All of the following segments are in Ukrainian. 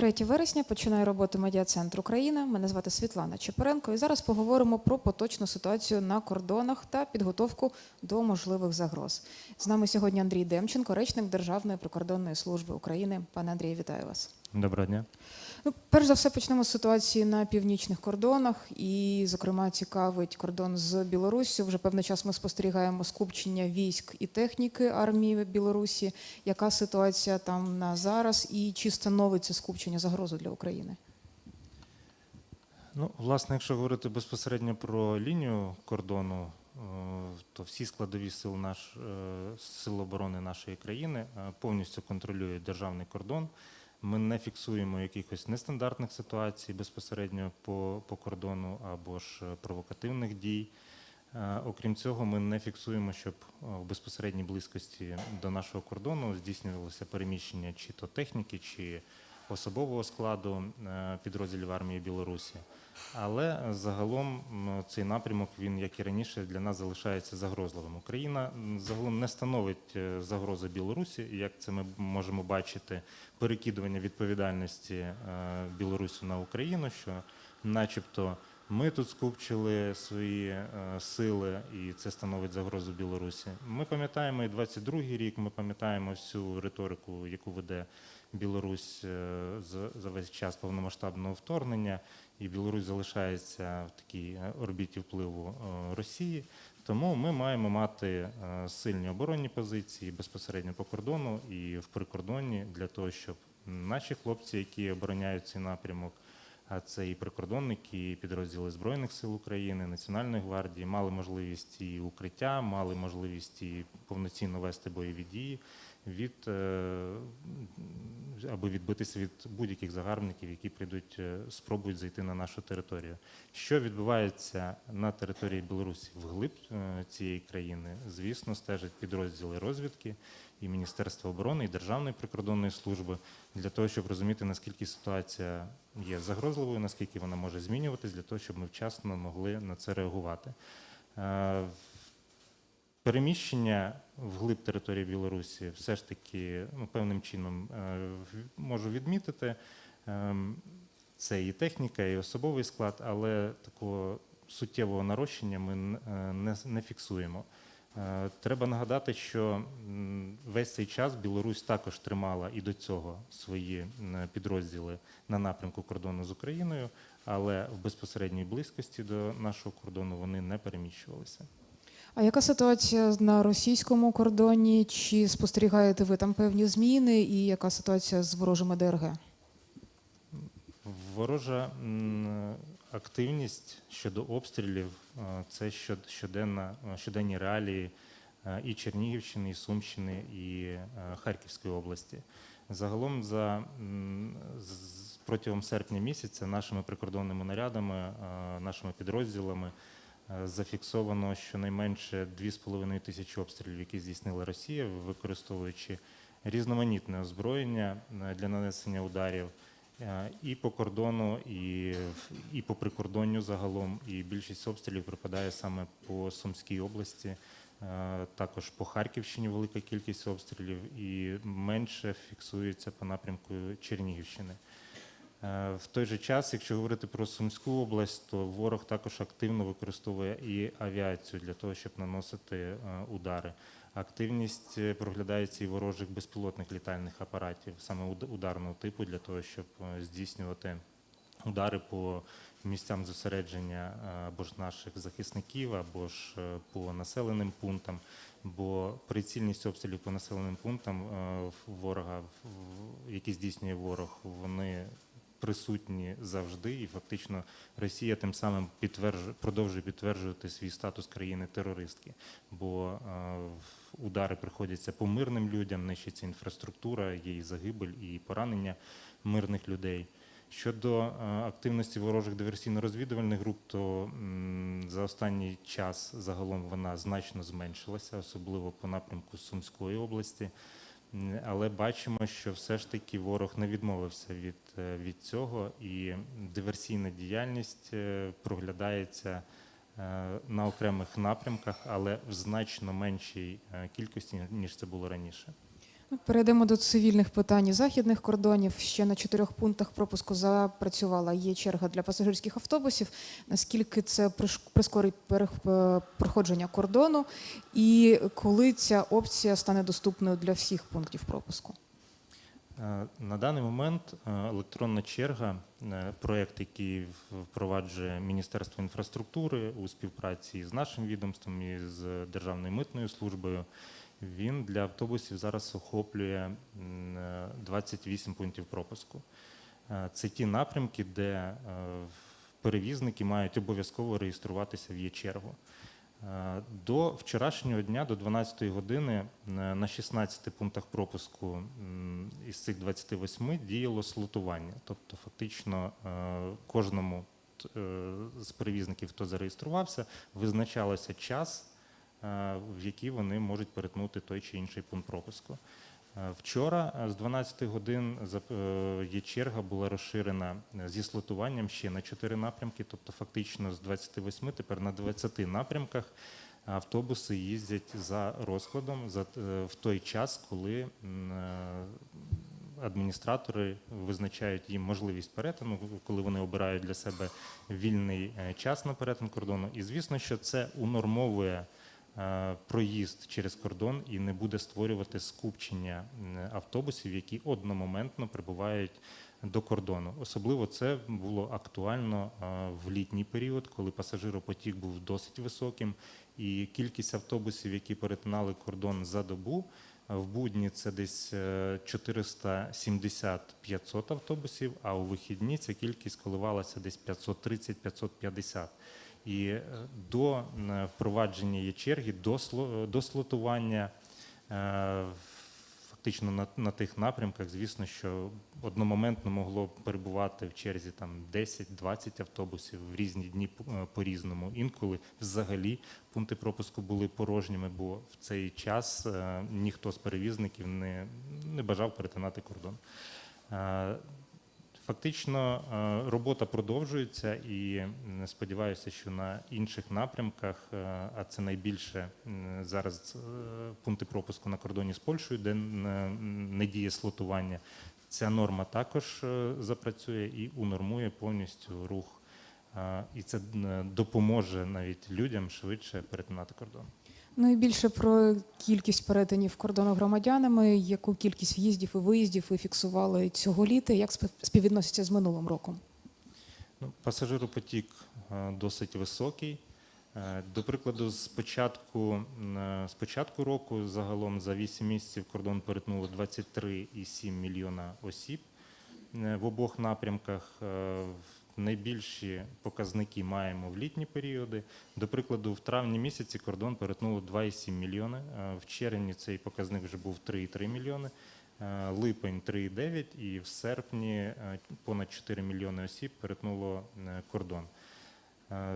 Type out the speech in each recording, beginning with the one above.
3 вересня починає роботу медіа-центр Україна. Мене звати Світлана Чепаренко. І зараз поговоримо про поточну ситуацію на кордонах та підготовку до можливих загроз. З нами сьогодні Андрій Демченко, речник Державної прикордонної служби України. Пане Андрію, вітаю вас. Доброго дня. Ну, перш за все, почнемо з ситуації на північних кордонах, і, зокрема, цікавить кордон з Білоруссю. Вже певний час ми спостерігаємо скупчення військ і техніки армії Білорусі. Яка ситуація там на зараз, і чи становить це скупчення загрозу для України? Ну, власне, якщо говорити безпосередньо про лінію кордону, е, то всі складові сил наш е, сил оборони нашої країни е, повністю контролюють державний кордон. Ми не фіксуємо якихось нестандартних ситуацій безпосередньо по, по кордону або ж е, провокативних дій. Е, Окрім цього, ми не фіксуємо, щоб е, в безпосередній близькості до нашого кордону здійснювалося переміщення чи то техніки, чи особового складу е, підрозділів армії Білорусі. Але загалом цей напрямок він, як і раніше, для нас залишається загрозливим. Україна загалом не становить е, загрози Білорусі, як це ми можемо бачити, перекидування відповідальності е, Білорусі на Україну, що, начебто, ми тут скупчили свої е, сили, і це становить загрозу Білорусі. Ми пам'ятаємо і 22-й рік, ми пам'ятаємо всю риторику, яку веде Білорусь е, за- весь час повномасштабного вторгнення, і Білорусь залишається в такій е, орбіті впливу Росії. Тому ми маємо мати сильні оборонні позиції безпосередньо по кордону і в прикордонні для того, щоб наші хлопці, які обороняють цей напрямок, а це і прикордонники, і підрозділи Збройних сил України, Національної гвардії, мали можливість і укриття, мали можливість і повноцінно вести бойові дії від е, аби відбитися від будь-яких загарбників, які прийдуть, е, спробують зайти на нашу територію. Що відбувається на території Білорусі вглиб е, цієї країни? Звісно, стежать підрозділи розвідки і Міністерства оборони, і Державної прикордонної служби для того, щоб розуміти, наскільки ситуація є загрозливою, наскільки вона може змінюватись, для того, щоб ми вчасно могли на це реагувати. Е, Переміщення вглиб території Білорусі все ж таки ну, певним чином е, можу відмітити. Ем, Це і техніка, і особовий склад, але такого суттєвого нарощення ми е, не, не фіксуємо. Треба нагадати, що весь цей час Білорусь також тримала і до цього свої підрозділи на напрямку кордону з Україною, але в безпосередній близькості до нашого кордону вони не переміщувалися. А яка ситуація на російському кордоні? Чи спостерігаєте ви там певні зміни? І яка ситуація з ворожими ДРГ? Ворожа активність щодо обстрілів е, це щод- щоденна, е, щоденні реалії і Чернігівщини, і Сумщини, і е, Харківської області. Загалом за протягом серпня місяця нашими прикордонними нарядами, е, нашими підрозділами е, зафіксовано щонайменше 2,5 тисячі обстрілів, які здійснила Росія, використовуючи різноманітне озброєння е, для нанесення ударів. Е, І по кордону, і, і по прикордонню загалом. І більшість обстрілів припадає саме по Сумській області, е, також по Харківщині велика кількість обстрілів, і менше фіксується по напрямку Чернігівщини. Е, В той же час, якщо говорити про Сумську область, то ворог також активно використовує і авіацію для того, щоб наносити е, удари. Активність е, проглядається і ворожих безпілотних літальних апаратів, саме ударного типу, для того, щоб е, здійснювати удари по місцям зосередження е, або ж наших захисників, або ж е, по населеним пунктам. Бо прицільність обстрілів по населеним пунктам е, ворога, які здійснює ворог, вони присутні завжди, і фактично Росія тим самим підтверджує, продовжує підтверджувати свій статус країни-терористки, бо удари приходяться по мирним людям, нищиться інфраструктура, і загибель, і поранення мирних людей. Щодо е, активності ворожих диверсійно-розвідувальних груп, то за останній час загалом вона значно зменшилася, особливо по напрямку Сумської області. Але бачимо, що все ж таки ворог не відмовився від, е, від цього, і диверсійна діяльність е, проглядається на окремих напрямках, але в значно меншій кількості, ніж це було раніше. Перейдемо до цивільних питань західних кордонів. Ще на чотирьох пунктах пропуску запрацювала. Є черга для пасажирських автобусів. Наскільки це прискорить е, проходження кордону, і коли ця опція стане доступною для всіх пунктів пропуску? Е, На даний момент е, електронна черга, проект, який впроваджує Міністерство інфраструктури у співпраці з нашим відомством і з Державною митною службою, він для автобусів зараз охоплює м, е, 28 пунктів пропуску. Е, Це ті напрямки, де е, перевізники мають обов'язково реєструватися в є-чергу. Е, До вчорашнього дня, до 12 години, на 16 пунктах пропуску із цих 28 діяло слотування. Тобто, фактично, кожному з перевізників, хто зареєструвався, визначалося час, в який вони можуть перетнути той чи інший пункт пропуску. Е, Вчора е, з 12 годин е, є черга була розширена е, зі слотуванням ще на 4 напрямки, тобто фактично з 28 тепер на 20 напрямках автобуси їздять за розкладом е, в той час, коли е, адміністратори визначають їм можливість перетину, коли вони обирають для себе вільний е, час на перетин кордону. І звісно, що це унормовує е, проїзд через кордон і не буде створювати скупчення автобусів, які одномоментно прибувають до кордону. Особливо це було актуально е, в літній період, коли пасажиропотік був досить високим, і кількість автобусів, які перетинали кордон за добу. е, В будні це десь е, 470-500 автобусів, а у вихідні ця кількість коливалася десь 530-550. І е, до е, впровадження є черги, до, до слотування е, фактично на, на тих напрямках, звісно, що одномоментно могло перебувати в черзі там 10-20 автобусів в різні дні е, по-різному. Інколи взагалі пункти пропуску були порожніми, бо в цей час е, ніхто з перевізників не, не бажав перетинати кордон. Фактично е, робота продовжується і сподіваюся, що на інших напрямках, е, а це найбільше зараз е, пункти пропуску на кордоні з Польщею, де не діє слотування. Ця норма також запрацює і унормує повністю рух. І це допоможе навіть людям швидше перетинати кордон. Ну і більше про кількість перетинів кордону громадянами, яку кількість в'їздів і виїздів ви фіксували цього літа, як спів- співвідноситься з минулим роком? Ну, пасажиропотік е, досить високий. Е, До прикладу, з початку, е, з початку року загалом за 8 місяців кордон перетнуло 23,7 мільйона осіб в обох напрямках. Найбільші показники маємо в літні періоди. До прикладу, в травні місяці кордон перетнуло 2,7 мільйони. Е, В червні цей показник вже був 3,3 мільйони. Е, Липень 3,9 і в серпні е, понад 4 мільйони осіб перетнуло кордон.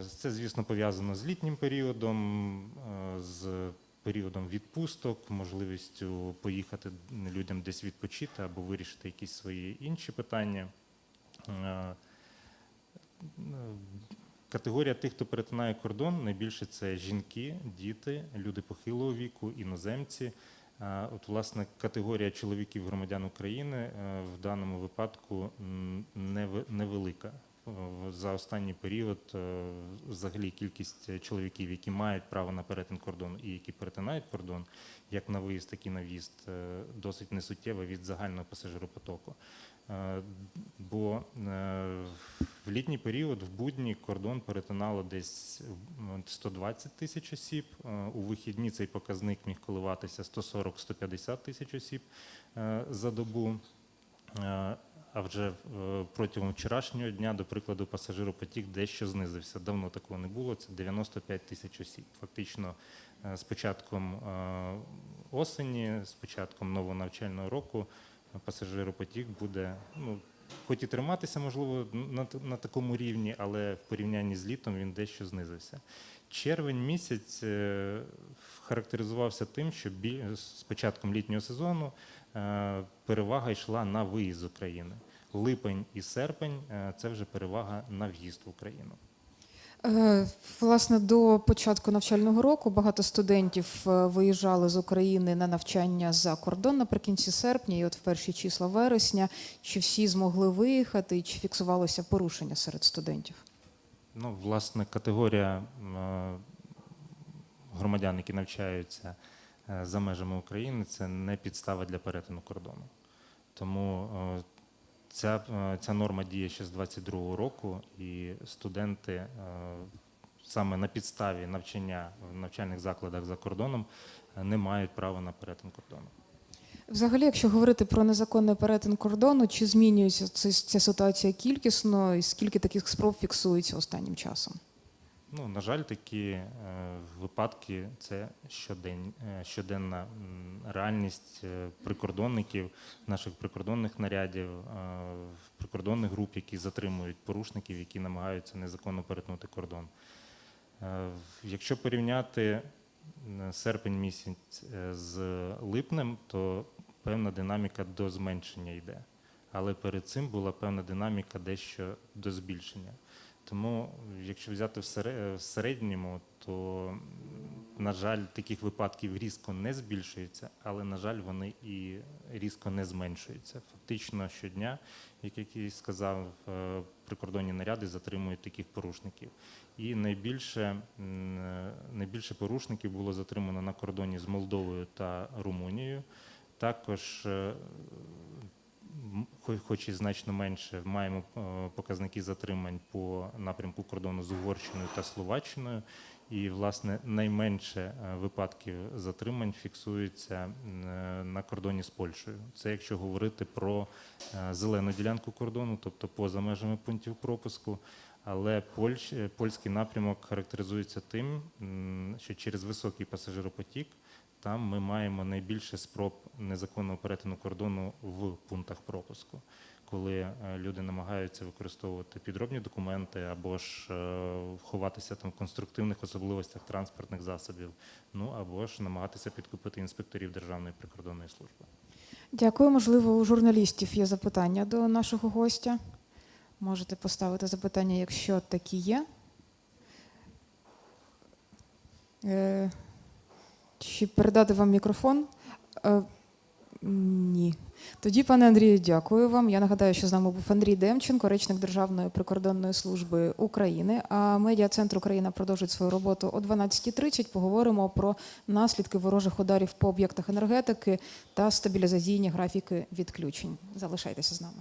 Це, звісно, пов'язано з літнім періодом, з періодом відпусток, можливістю поїхати людям десь відпочити або вирішити якісь свої інші питання. Е, Категорія тих, хто перетинає кордон, найбільше це жінки, діти, люди похилого віку, іноземці. От, власне, категорія чоловіків громадян України е, в даному випадку невелика. За останній період е, взагалі кількість чоловіків, які мають право на перетин кордону і які перетинають кордон, як на виїзд, так і на в'їзд, е, досить несуттєва від загального пасажиропотоку. Е, Бо е, в літній період в будні кордон перетинало десь м, 120 тисяч осіб. Е, У вихідні цей показник міг коливатися 140-150 тисяч осіб за добу. А вже протягом вчорашнього дня, до прикладу, пасажиропотік дещо знизився. Давно такого не було. Це 95 тисяч осіб. Фактично, з початком осені, з початком нового навчального року, пасажиропотік буде ну, хоч і триматися, можливо, на, на такому рівні, але в порівнянні з літом він дещо знизився. Червень місяць е, характеризувався тим, що з початком літнього сезону е, перевага йшла на виїзд з України. Липень і серпень е, це вже перевага на в'їзд в Україну. Е, Власне, до початку навчального року багато студентів е, виїжджали з України на навчання за кордон наприкінці серпня, і от в перші числа вересня. Чи всі змогли виїхати, чи фіксувалося порушення серед студентів? Ну, власне, категорія е, громадян, які навчаються за межами України, це не підстава для перетину кордону. Тому ця, е, ця норма діє ще з 22-го року, і студенти е, саме на підставі навчання в навчальних закладах за кордоном е, не мають права на перетин кордону. Взагалі, якщо говорити про незаконний перетин кордону, чи змінюється ця, ситуація кількісно, і скільки таких спроб фіксується останнім часом? Ну, на жаль, такі е, випадки це щодень, е, щоденна реальність е, прикордонників, наших прикордонних нарядів, прикордонних груп, які затримують порушників, які намагаються незаконно перетнути кордон. Якщо порівняти серпень місяць з липнем, то певна динаміка до зменшення йде. Але перед цим була певна динаміка дещо до збільшення. Тому, якщо взяти в середньому, то, на жаль, таких випадків різко не збільшується, але, на жаль, вони і різко не зменшуються. Фактично щодня, як який сказав, е, прикордонні наряди затримують таких порушників. І найбільше, найбільше порушників було затримано на кордоні з Молдовою та Румунією. Також е, хоч і значно менше, маємо е, показники затримань по напрямку кордону з Угорщиною та Словаччиною. І, власне, найменше е, випадків затримань фіксується е, на кордоні з Польщею. Це якщо говорити про зелену ділянку кордону, тобто поза межами пунктів пропуску. Але Польщ, польський напрямок характеризується тим, що через високий пасажиропотік там ми маємо найбільше спроб незаконного перетину кордону в пунктах пропуску, коли е, люди намагаються використовувати підробні документи або ж е, ховатися там в конструктивних особливостях транспортних засобів, ну або ж намагатися підкупити інспекторів Державної прикордонної служби. Дякую. Можливо, у журналістів є запитання до нашого гостя. Можете поставити запитання, якщо такі є. Чи передати вам мікрофон? Е, Ні. Тоді, пане Андрію, дякую вам. Я нагадаю, що з нами був Андрій Демченко, речник Державної прикордонної служби України. А медіа центр Україна продовжить свою роботу о 12.30. Поговоримо про наслідки ворожих ударів по об'єктах енергетики та стабілізаційні графіки відключень. Залишайтеся з нами.